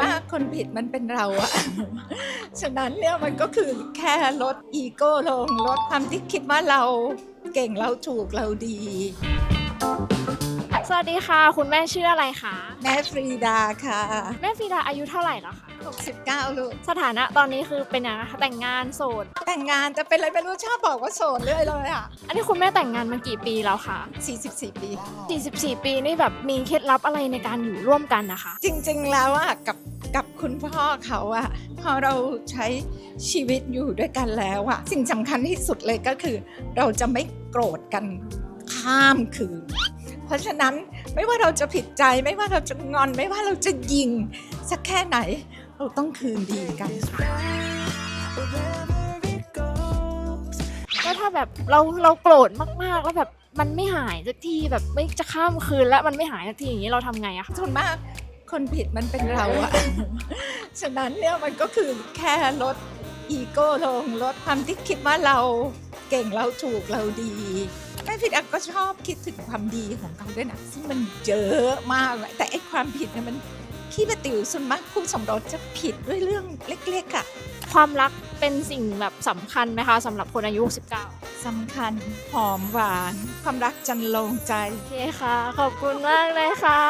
ว่าคนผิดมันเป็นเราอะ ฉะนั้นเนี่ยมันก็คือแค่ลดอีโก้ลงลดความที่คิดว่าเราเก่งเราถูกเราดี สวัสดีค่ะ คุณแม่ชื่ออะไรคะแม่ฟรีดาค่ะ แม่ฟีดาอายุเท่าไหร่แล้วคะ69ลูกสถานะตอนนี้คือเป็นยังไงคะแต่งงานโสดแต่งงานจะเป็นอะไรไม่รู้ชอบบอกว่าโสดเรื่อยเลยอะอันนี้คุณแม่แต่งงานมากี่ปีแล้วคะ44 ปีได้44 ปีนี่แบบมีเคล็ดลับอะไรในการอยู่ร่วมกันนะคะ จริงๆแล้วอะกับกับคุณพ่อเขาอะพอเราใช้ชีวิตอยู่ด้วยกันแล้วอะสิ่งสำคัญที่สุดเลยก็คือ เราจะไม่โกรธกันข้ามคืน เพราะฉะนั้นไม่ว่าเราจะผิดใจไม่ว่าเราจะงอน ไม่ว่าเราจะยิง สักแค่ไหน เราต้องคืนดีกัน ก็ถ้าแบบเราเราโกรธมากๆแล้วแบบมันไม่หายสักทีแบบไม่จะข้ามคืนแล้วมันไม่หายสักทีอย่างนี้เราทำไงอะคะส่วนมากคนผิดมันเป็นเราอะฉะนั้นเนี่ยมันก็คือแค่ลดอีโก้ลงลดความที่คิดว่าเรา เก่งเราถูกเราดีแม่ผิดอักก็ชอบคิดถึงความดีของเขาด้วยนะซึ่งมันเยอะมากเลยแต่ไอ้ความผิดเนี่ยมันขี้ประติ๋วส่วนมากคู่สมรสจะผิดด้วยเรื่องเล็กๆอะความรักเป็นสิ่งแบบสำคัญไหมคะสำหรับคนอายุ 19สำคัญหอมหวาน ความรักจันลงใจ โอเคค่ะ ขอบคุณมากเลยค่ะ